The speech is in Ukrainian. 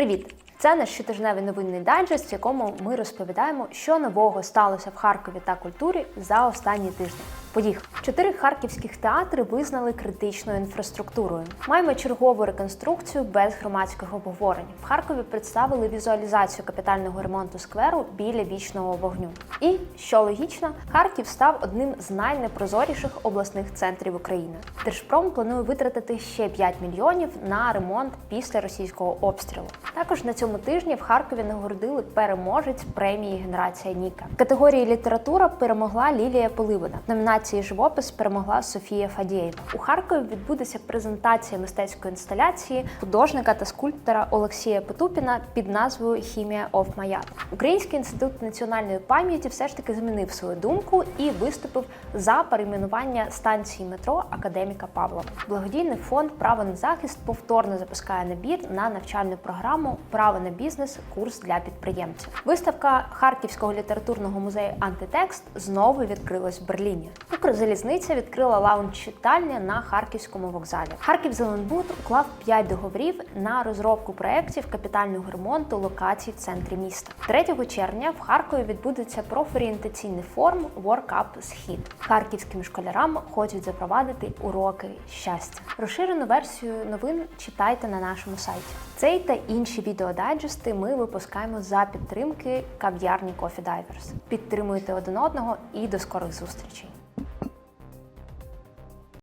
Привіт! Це наш щотижневий новинний дайджест, в якому ми розповідаємо, що нового сталося в Харкові та культурі за останні тижні. Поїхали! Чотири харківських театри визнали критичною інфраструктурою. Маємо чергову реконструкцію без громадських обговорень. В Харкові представили візуалізацію капітального ремонту скверу біля вічного вогню. І що логічно, Харків став одним з найнепрозоріших обласних центрів України. Держпром планує витратити ще 5 мільйонів на ремонт після російського обстрілу. Також на цьому тижні в Харкові нагородили переможець премії Генерація Ніка. В категорії література перемогла Лілія Поливина. В номінації Живопис перемогла Софія Фадієва. У Харкові відбудеться презентація мистецької інсталяції художника та скульптора Олексія Потупіна під назвою Хімія оф Маят. Український інститут національної пам'яті все ж таки змінив свою думку і виступив за перейменування станції метро Академіка Павлова. Благодійний фонд Право на захист повторно запускає набір на навчальну програму Право на бізнес курс для підприємців. Виставка Харківського літературного музею Антитекст знову відкрилась в Берліні. Укрзалізниця відкрила лаунж читальня на харківському вокзалі. Харків Зеленбуд уклав 5 договорів на розробку проєктів капітального ремонту локацій в центрі міста. 3 червня в Харкові відбудеться профорієнтаційний форум Work Схід. Харківським школярам хочуть запровадити уроки щастя. Розширену версію новин читайте на нашому сайті. Цей та інші відеодайджести ми випускаємо за підтримки кав'ярні Coffee Divers. Підтримуйте один одного і до скорих зустрічей.